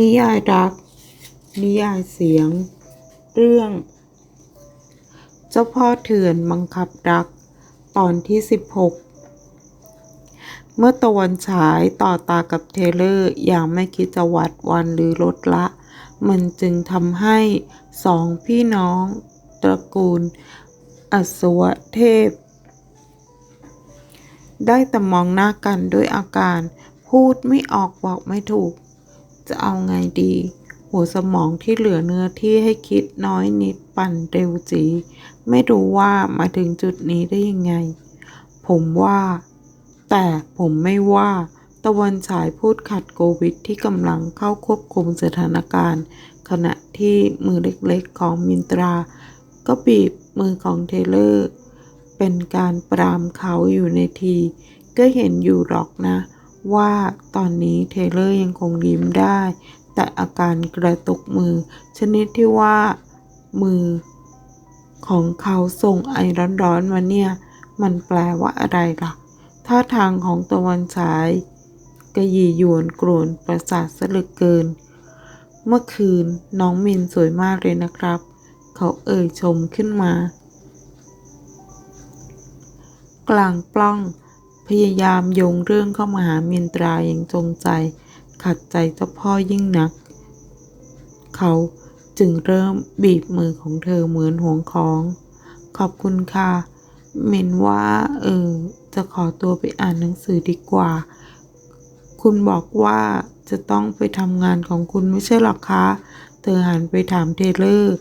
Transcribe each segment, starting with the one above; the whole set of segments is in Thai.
นิยายรัก นิยายเสียง เรื่อง เจ้าพ่อเถื่อนบังคับรัก ตอนที่ 16 เมื่อตะวันฉายต่อตากับเทเลอร์อย่างไม่คิดจะวัดวันหรือลดละ มันจึงทำให้สองพี่น้องตระกูล อสวเทพ ได้แต่มองหน้ากันด้วยอาการพูดไม่ออกบอกไม่ถูก จะเอาไงดี หัวสมองที่เหลือเนื้อที่ให้คิดน้อยนิดปั่นเร็วจี ไม่รู้ว่ามาถึงจุดนี้ได้ยังไง ผมว่า แต่ผมไม่ว่า ตะวันฉายพูดขัดโควิดที่กำลังเข้าควบคุมสถานการณ์ ขณะที่มือเล็กๆของมินตรา ก็บีบมือของเทเลอร์ เป็นการปรามเขาอยู่ในที ก็เห็นอยู่หรอกนะ ว่าตอนนี้เทเลอร์ยังคงยิ้มได้ แต่อาการกระตุกมือ ชนิดที่ว่ามือของเขาส่งไอร้อนๆมาเนี่ย มันแปลว่าอะไรล่ะ ท่าทางของตะวันฉายกระยียวนกรวนประสาทสลือเกิน เมื่อคืนน้องมินสวยมากเลยนะครับ เขาเอ่ยชมขึ้นมา กลางปล้อง พยายามโยงเรื่องเข้ามาหาเมินตราอย่างจงใจ ขัดใจเจ้าพ่อยิ่งนัก เขาจึงเริ่มบีบมือของเธอเหมือนห่วงของ ขอบคุณค่ะ เมนว่า เออ จะขอตัวไปอ่านหนังสือดีกว่า คุณบอกว่าจะต้องไปทำงานของคุณไม่ใช่หรอคะ เธอหันไปถามเทเลอร์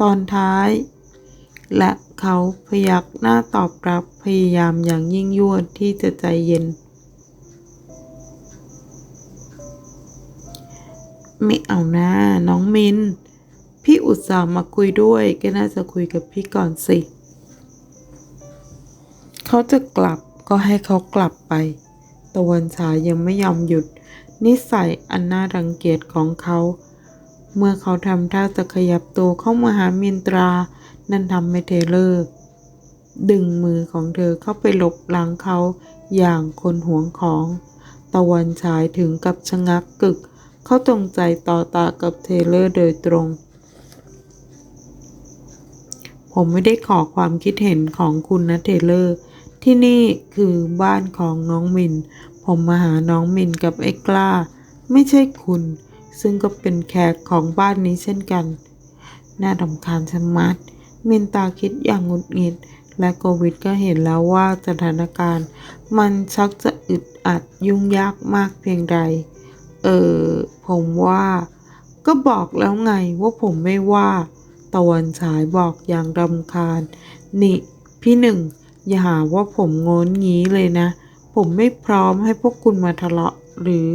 ตอนท้าย และเขาพยักหน้าตอบรับ ยายามอย่างยิ่งยวดที่จะใจเย็น ไม่เอาน้าน้องมิน พี่อุตส่าห์มาคุยด้วยก็น่าจะคุยกับพี่ก่อนสิ เขาจะกลับก็ให้เขากลับไป ตะวันฉายยังไม่ยอมหยุด นิสัยอันน่ารังเกียจของเขา เมื่อเขาทำท่าจะขยับตัวเข้ามาหามินตรา นั่นทำให้เทเลอร์ ดึงมือของเธอเข้าไปหลบหลังเขาอย่างคนหวงของ ตะวันฉายถึงกับชะงักกึก เขาจงใจต่อตากับเทเลอร์โดยตรง ผมไม่ได้ขอความคิดเห็นของคุณนะเทเลอร์ ที่นี่คือบ้านของน้องมิน ผมมาหาน้องมินกับไอ้กล้า ไม่ใช่คุณ ซึ่งก็เป็นแขกของบ้านนี้เช่นกัน น่าดำคาญชะมัด มินตาคิดอย่างงุดหงิด และโควิดก็เห็นแล้วว่าสถานการณ์ มันชักจะอึดอัดยุ่งยากมากเพียงใด เออผมว่า ก็บอกแล้วไงว่าผมไม่ว่า ตะวันฉายบอกอย่างรำคาญ นี่ พี่หนึ่ง อย่าหาว่าผมโงนงี้เลยนะ ผมไม่พร้อมให้พวกคุณมาทะเลาะหรือ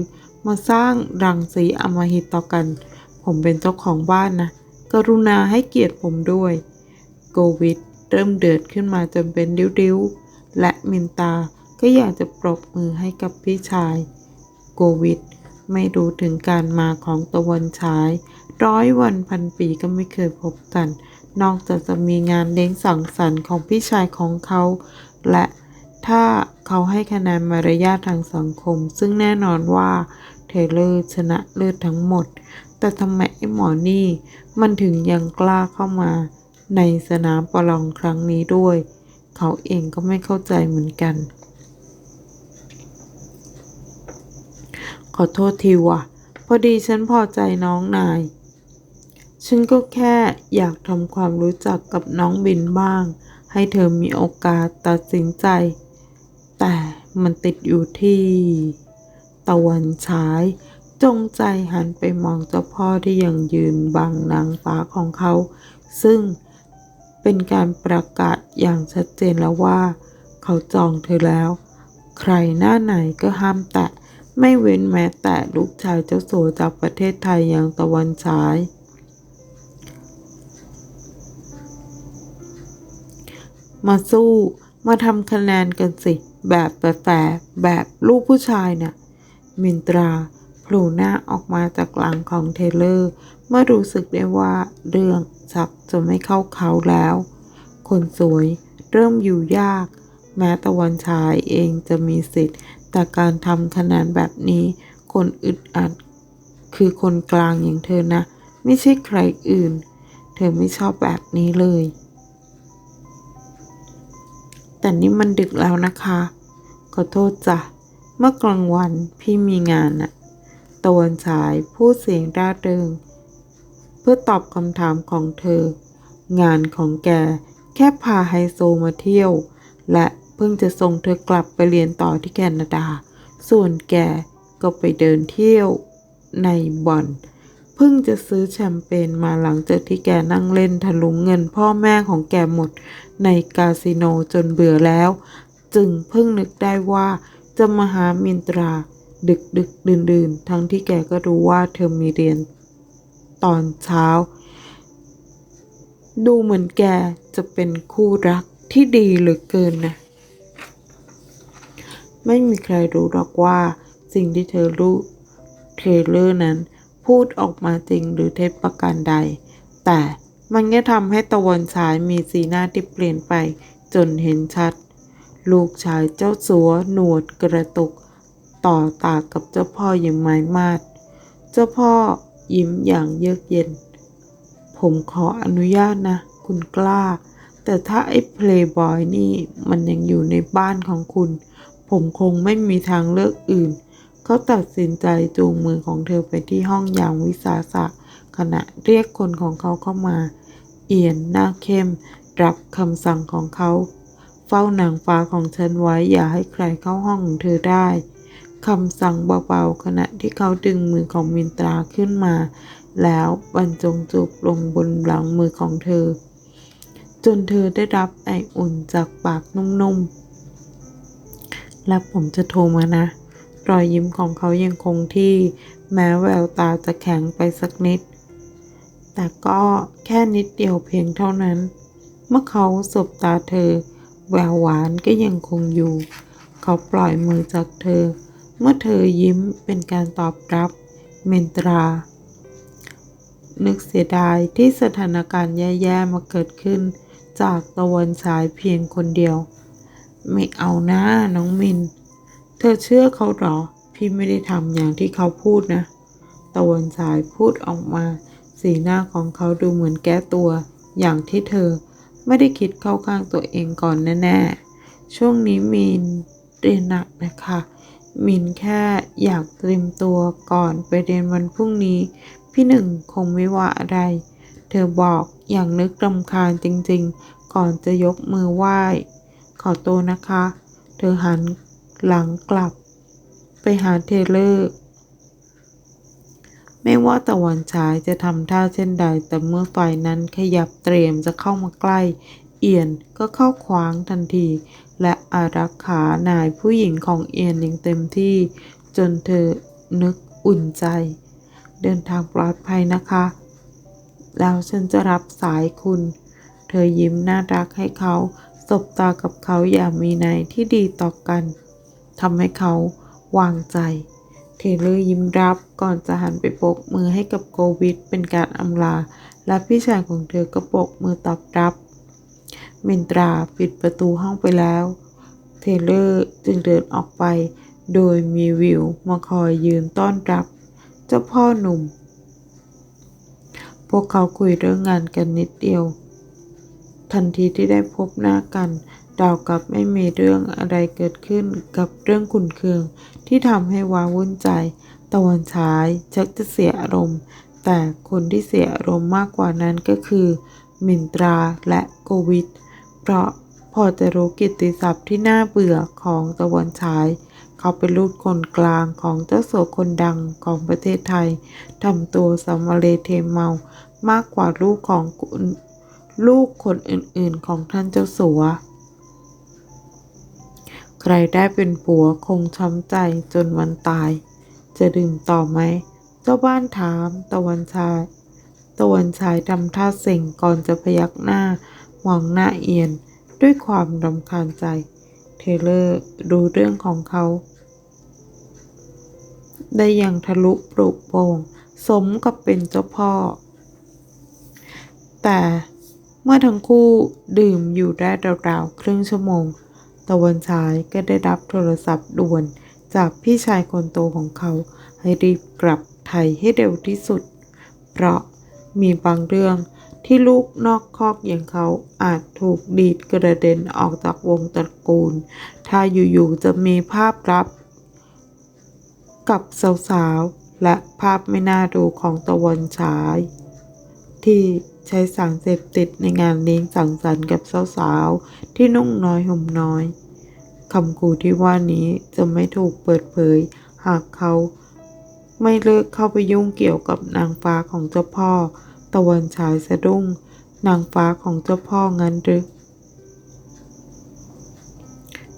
มาสร้างรังสีอมหิตต่อกัน ผมเป็นเจ้าของบ้านนะ กรุณาให้เกียรติผมด้วย โกวิด เริ่มเดือดขึ้นมาจนเป็นริ้วๆ และมินตาก็อยากจะปรบมือให้กับพี่ชาย โกวิดไม่รู้ถึงการมาของตะวันฉาย ร้อยวันพันปีก็ไม่เคยพบกัน นอกจากจะมีงานเลี้ยงสังสรรค์ของพี่ชายของเขา และถ้าเขาให้คะแนนมารยาททางสังคม ซึ่งแน่นอนว่าเทเลอร์ชนะเลิศทั้งหมด แต่ทำไมไอ้หมอนี่ มันถึงยังกล้าเข้ามา ในสนามประลองครั้งนี้ด้วย เขาเองก็ไม่เข้าใจเหมือนกัน ขอโทษทีว่ะพอดีฉันพอใจน้องนาย ฉันก็แค่อยากทำความรู้จักกับน้องบินบ้าง ให้เธอมีโอกาสตัดสินใจ แต่มันติดอยู่ที่ ตะวันฉายจงใจหันไปมองเจ้าพ่อที่ยังยืนบังนางฟ้าของเขา ซึ่ง เป็นการประกาศอย่างชัดเจนแล้วว่า เขาจองเธอแล้ว ใครหน้าไหนก็ห้ามแตะ ไม่เว้นแม้แต่ลูกชายเจ้าสัวจากประเทศไทยอย่างตะวันฉาย มาสู้ มาทำคะแนนกันสิ แบบแฝงแบบลูกผู้ชายน่ะมินตรา ล่หน้าออกมาจากหลังของเทเลอร์ เมื่อรู้สึกได้ว่าเรื่องชักจะไม่เข้าเขาแล้ว คนสวยเริ่มอยู่ยาก แม้ตะวันชายเองจะมีสิทธิ์ แต่การทำคะแนนแบบนี้ คนอึดอัด คือคนกลางอย่างเธอนะ ไม่ใช่ใครอื่น เธอไม่ชอบแบบนี้เลย แต่นี่มันดึกแล้วนะคะ ขอโทษจ้ะ เมื่อกลางวันพี่มีงานน่ะ ตะวันฉายพูดเสียงร่าเริงเพื่อตอบคำถามของเธอ งานของแกแค่พาไฮโซมาเที่ยว และเพิ่งจะส่งเธอกลับไปเรียนต่อที่แคนาดา ส่วนแกก็ไปเดินเที่ยวในบ่อนเพิ่งจะซื้อแชมเปญมาหลังจากที่แกนั่งเล่นทะลุงเงินพ่อแม่ของแกหมดในคาสิโนจนเบื่อแล้ว จึงเพิ่งนึกได้ว่าจะมาหามินตรา ดึกดึกดื่นดื่นทั้งที่แกก็รู้ว่าเธอมีเรียนตอนเช้า ดูเหมือนแกจะเป็นคู่รักที่ดีเหลือเกินนะ ไม่มีใครรู้หรอกว่าสิ่งที่เธอรู้เทเลอร์นั้นพูดออกมาจริงหรือเท็จประการใด แต่มันก็ทำให้ตะวันฉายมีสีหน้าที่เปลี่ยนไปจนเห็นชัด ลูกชายเจ้าสัวหนวดกระตุก ต่อตากับเจ้าพ่ออย่างไม้มาดเจ้าพ่อยิ้มอย่างเยือกเย็น ผมขออนุญาตนะ คุณกล้า แต่ถ้าไอ้เพลย์บอยนี่มันยังอยู่ในบ้านของคุณ ผมคงไม่มีทางเลือกอื่น เขาตัดสินใจจูงมือของเธอไปที่ห้องอย่างวิสาสะขณะเรียกคนของเขาเข้ามา เอียนหน้าเข้ม รับคำสั่งของเขา เฝ้านางฟ้าของฉันไว้อย่าให้ใครเข้าห้องของเธอได้ คำสั่งเบาๆขณะที่เขาดึงมือของมินตราขึ้นมา แล้วบรรจงจูบลงบนหลังมือของเธอ จนเธอได้รับไออุ่นจากปากนุ่มๆ และผมจะโทรมานะ รอยยิ้มของเขายังคงที่แม้แววตาจะแข็งไปสักนิด แต่ก็แค่นิดเดียวเพียงเท่านั้น เมื่อเขาสบตาเธอ แววหวานก็ยังคงอยู่ เขาปล่อยมือจากเธอ เมื่อเธอยิ้มเป็นการตอบรับ เมนตรา นึกเสียดายที่สถานการณ์แย่ๆมาเกิดขึ้น จากตะวันฉายเพียงคนเดียว ไม่เอาหน้าน้องมิน เธอเชื่อเขาหรอ พี่ไม่ได้ทำอย่างที่เขาพูดนะ ตะวันฉายพูดออกมา สีหน้าของเขาดูเหมือนแก้ตัว อย่างที่เธอไม่ได้คิดเข้าข้างตัวเองก่อนแน่ๆ ช่วงนี้มินเรียนหนักนะคะ มินแค่อยากเตรียมตัวก่อนไปเรียนวันพรุ่งนี้ พี่หนึ่งคงไม่ว่าอะไร เธอบอกอย่างนึกรำคาญจริงๆ ก่อนจะยกมือไหว้ ขอตัวนะคะ เธอหันหลังกลับ ไปหาเทเลอร์ไม่ว่าตะวันฉายจะทำท่าเช่นใด แต่เมื่อฝ่ายนั้นขยับเตรียมจะเข้ามาใกล้ เอียนก็เข้าขวางทันที และอารักขานายผู้หญิงของเอียนอย่างเต็มที่ จนเธอนึกอุ่นใจ เดินทางปลอดภัยนะคะ แล้วฉันจะรับสายคุณ เธอยิ้มน่ารักให้เขาสบตากับเขาอย่างมีในยที่ดีต่อกันทำให้เขาวางใจ เทเลอร์ยิ้มรับก่อนจะหันไปโบกมือให้กับโกวิดเป็นการอำลา และพี่ชายของเธอก็โบกมือตอบรับ เมนตราปิดประตูห้องไปแล้ว เทเลอร์จึงเดินออกไป โดยมีวิวมาคอยยืนต้อนรับ เจ้าพ่อหนุ่ม พวกเขาคุยเรื่องงานกันนิดเดียว ทันทีที่ได้พบหน้ากันดาวกับไม่มีเรื่องอะไรเกิดขึ้นกับเรื่องขุนเคือง ที่ทำให้ว้าวุ่นใจ ตะวันฉายชักจะเสียอารมณ์ แต่คนที่เสียอารมณ์มากกว่านั้นก็คือ มินตราและโกวิด เพราะพอจะรู้กิตติศัพท์ที่น่าเบื่อของตะวันฉาย เขาเป็นลูกคนกลางของเจ้าสัวคนดังของประเทศไทยทำตัวสมเลเทเมามากกว่าลูกของลูกคนอื่นๆของท่านเจ้าสัว ใครได้เป็นผัวคงช้ำใจจนวันตาย จะดื่มต่อไหม เจ้าบ้านถามตะวันชาย ตะวันชายทำท่าเส่งก่อนจะพยักหน้า มองหน้าเอียนด้วยความรำคาญใจ เทเลอร์รู้เรื่องของเขา ได้อย่างทะลุปลุกโปร่งสมกับเป็นเจ้าพ่อ แต่เมื่อทั้งคู่ดื่มอยู่ได้ราวๆครึ่งชั่วโมง ตะวันฉายก็ได้รับโทรศัพท์ด่วนจากพี่ชายคนโตของเขา ให้รีบกลับไทยให้เร็วที่สุด เพราะมีบางเรื่อง ที่ลูกนอกคอกอย่างเขาอาจถูกดีดกระเด็นออกจากวงตระกูล ถ้าอยู่ๆจะมีภาพลับ กับสาวๆ และภาพไม่น่าดูของตะวันฉาย ที่ใช้สารเสพติดในงานเลี้ยงสังสรรค์กับสาวๆ ที่นุ่งน้อยห่มน้อยคำขู่ที่ว่านี้จะไม่ถูกเปิดเผย หากเขา ไม่เลิกเข้าไปยุ่งเกี่ยวกับนางฟ้าของเจ้าพ่อ ตะวันฉายสะดุ้ง นางฟ้าของเจ้าพ่องั้นหรือ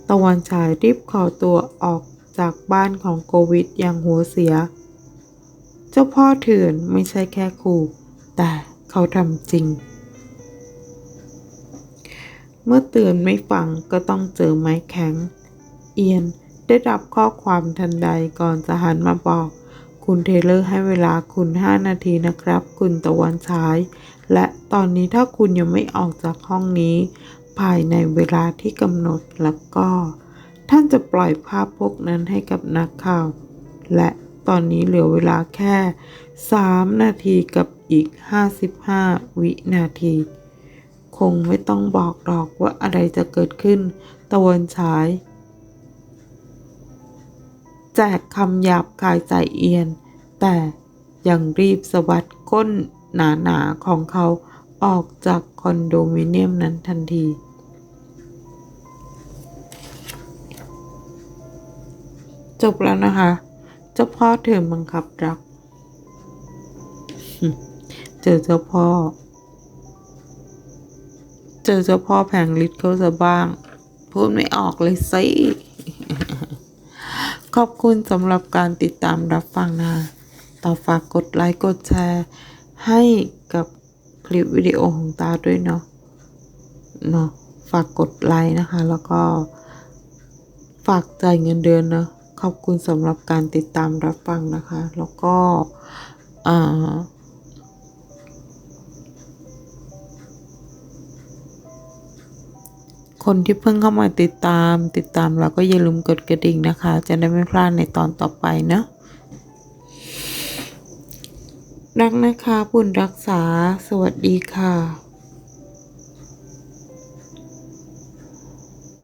ตะวันฉายรีบขอตัวออกจากบ้านของโควิดอย่างหัวเสีย เจ้าพ่อเถื่อนไม่ใช่แค่ขู่แต่เขาทำจริง เมื่อเตือนไม่ฟังก็ต้องเจอไม้แข็ง เอียนได้รับข้อความทันใดก่อนจะหันมาบอก คุณเทเลอร์ให้เวลาคุณ 5 นาทีนะครับ คุณตะวันฉาย และตอนนี้ถ้าคุณยังไม่ออกจากห้องนี้ ภายในเวลาที่กำหนดแล้วก็ ท่านจะปล่อยภาพพวกนั้นให้กับนักข่าว และตอนนี้เหลือเวลาแค่ 3 นาทีกับอีก 55 วินาที คงไม่ต้องบอกหรอกว่าอะไรจะเกิดขึ้น ตะวันฉาย แจกคำหยาบคายใจเอียน แต่ยังรีบสะบัดก้นหนาๆของเขาออกจากคอนโดมิเนียมนั้นทันที จบแล้วนะคะ เจ้าพ่อเธอบังคับรัก เจอเจ้าพ่อ เจอเจ้าพ่อแผงฤทธิ์เขาซะบ้าง พูดไม่ออกเลยสิ ขอบคุณสำหรับการติดตามรับฟังนะต่อฝากกดไลค์กดแชร์ให้กับคลิปวิดีโอของตาด้วยเนาะเนาะฝากกดไลค์นะคะ แล้วก็ฝากจ่ายเงินเดือนเนาะขอบคุณสำหรับการติดตามรับฟังนะคะ แล้วก็อ่า คนที่เพิ่งเข้ามาติดตามติดตามเราก็อย่าลืมกดกระดิ่งนะคะ จะได้ไม่พลาดในตอนต่อไปเนาะรักนะคะบุญรักษา สวัสดีค่ะ